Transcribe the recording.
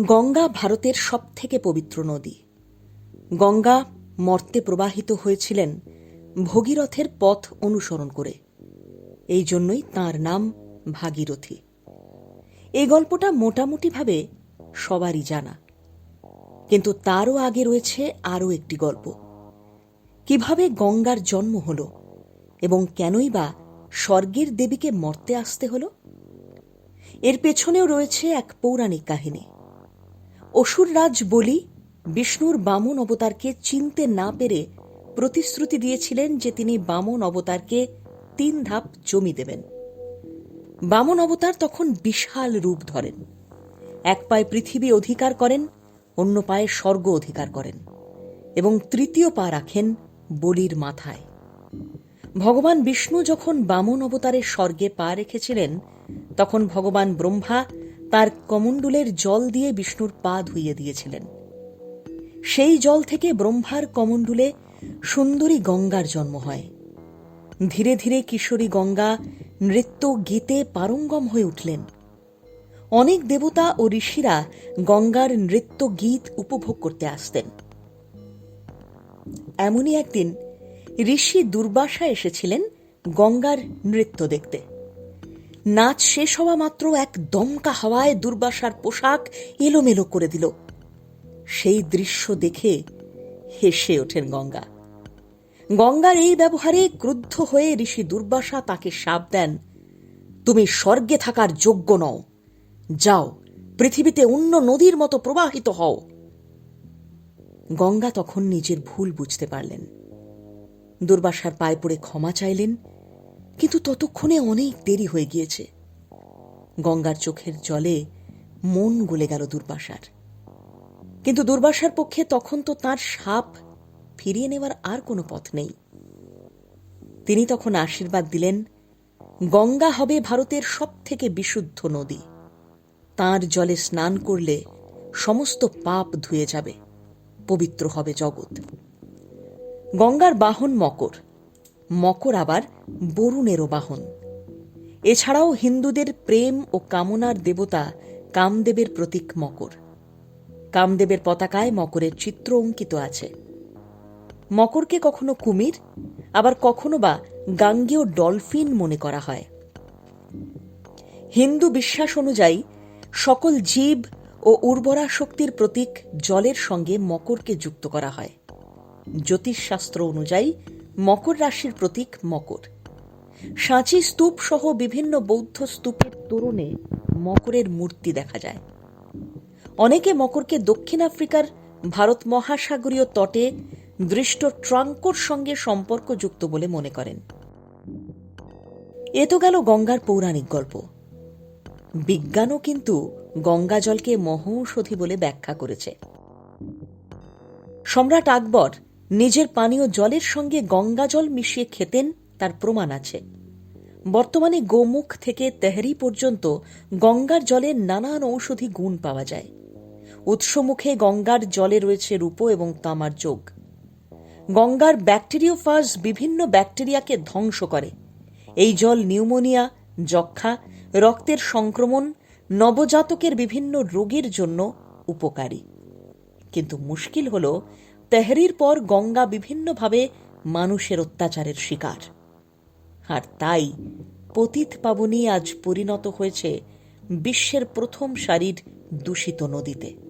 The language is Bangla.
গঙ্গা ভারতের সবথেকে পবিত্র নদী। গঙ্গা মর্তে প্রবাহিত হয়েছিলেন ভগীরথের পথ অনুসরণ করে। এই জন্যই তাঁর নাম ভাগীরথী। এই গল্পটা মোটামুটিভাবে সবারই জানা। কিন্তু তারও আগে রয়েছে আরও একটি গল্প। কীভাবে গঙ্গার জন্ম হল এবং কেনই বা স্বর্গের দেবীকে মর্তে আসতে হল? এর পেছনেও রয়েছে এক পৌরাণিক কাহিনী। অসুররাজ বলি, বিষ্ণুর বামন অবতারকে চিনতে না পেরে প্রতিশ্রুতি দিয়েছিলেন যে তিনি বামন অবতারকে তিন ধাপ জমি দেবেন। বামন অবতার তখন বিশাল রূপ ধরেন। এক পায়ে পৃথিবী অধিকার করেন, অন্য পায়ে স্বর্গ অধিকার করেন এবং তৃতীয় পা রাখেন বলির মাথায়। ভগবান বিষ্ণু যখন বামন অবতারের স্বর্গে পা রেখেছিলেন, তখন ভগবান ব্রহ্মা তার কমণ্ডুলের জল দিয়ে বিষ্ণুর পা ধুইয়ে দিয়েছিলেন। সেই জল থেকে ব্রহ্মার কমণ্ডুলে সুন্দরী গঙ্গার জন্ম হয়। ধীরে ধীরে কিশোরী গঙ্গা নৃত্য গীতে পারঙ্গম হয়ে উঠলেন। অনেক দেবতা ও ঋষিরা গঙ্গার নৃত্য গীত উপভোগ করতে আসতেন। এমনই একদিন ঋষি দুর্বাসা এসেছিলেন গঙ্গার নৃত্য দেখতে। নাচ শেষ হওয়া মাত্র এক দমকা হাওয়ায় দুর্বাসার পোশাক এলোমেলো করে দিল। সেই দৃশ্য দেখে হেসে ওঠেন গঙ্গা। গঙ্গার এই ব্যবহারে ক্রুদ্ধ হয়ে ঋষি দুর্বাসা তাকে সাপ দেন। তুমি স্বর্গে থাকার যোগ্য নও। যাও, পৃথিবীতে অন্য নদীর মতো প্রবাহিত হও। গঙ্গা তখন নিজের ভুল বুঝতে পারলেন। দুর্বাসার পায়ে পড়ে ক্ষমা চাইলেন কিন্তু ততক্ষণে অনেক দেরি হয়ে গিয়েছে। গঙ্গার চোখের জলে মন গলে গেল দুর্বাসার। কিন্তু দুর্বাসার পক্ষে তখন তো তার সাপ ফিরিয়ে নেওয়ার আর কোনো পথ নেই। তিনি তখন আশীর্বাদ দিলেন, গঙ্গা হবে ভারতের সব থেকে বিশুদ্ধ নদী। তার জলে স্নান করলে সমস্ত পাপ ধুয়ে যাবে, পবিত্র হবে জগৎ। গঙ্গার বাহন মকর মকর আবার বরুণেরও বাহন। এছাড়াও হিন্দুদের প্রেম ও কামনার দেবতা কামদেবের প্রতীক মকর। কামদেবের পতাকায় মকরের চিত্র অঙ্কিত আছে। মকরকে কখনো কুমির, আবার কখনো বা গাঙ্গেয় ডলফিন মনে করা হয়। হিন্দু বিশ্বাস অনুযায়ী সকল জীব ও উর্বরা শক্তির প্রতীক জলের সঙ্গে মকরকে যুক্ত করা হয়। জ্যোতিষশাস্ত্র অনুযায়ী মকর রাশির প্রতীক মকর। সাঁচি স্তূপ সহ বিভিন্ন বৌদ্ধ স্তূপের তোরণে মকরের মূর্তি দেখা যায়। অনেকে মকরকে দক্ষিণ আফ্রিকার ভারত মহাসাগরীয় তটে দৃষ্ট ট্রাঙ্কোর সঙ্গে সম্পর্কযুক্ত বলে মনে করেন। এ তো গেল গঙ্গার পৌরাণিক গল্প। বিজ্ঞানও কিন্তু গঙ্গা জলকে মহৌষধি বলে ব্যাখ্যা করেছে। সম্রাট আকবর নিজের পানীয় জলের সঙ্গে গঙ্গা জল মিশিয়ে খেতেন, তার প্রমাণ আছে। বর্তমানে গোমুখ থেকে তেহরি পর্যন্ত গঙ্গার জলে নানান ঔষধি গুণ পাওয়া যায়। উৎসমুখে গঙ্গার জলে রয়েছে রূপ এবং তামার যোগ। গঙ্গার ব্যাকটেরিওফাজ বিভিন্ন ব্যাকটেরিয়াকে ধ্বংস করে। এই জল নিউমোনিয়া যক্ষা রক্তের সংক্রমণ, নবজাতকের বিভিন্ন রোগের জন্য উপকারী। কিন্তু মুশকিল হল তেহরির পর গঙ্গা বিভিন্নভাবে মানুষের অত্যাচারের শিকার। আর তাই পতিত পাবনী আজ পরিণত হয়েছে বিশ্বের প্রথম সারির দূষিত নদীতে।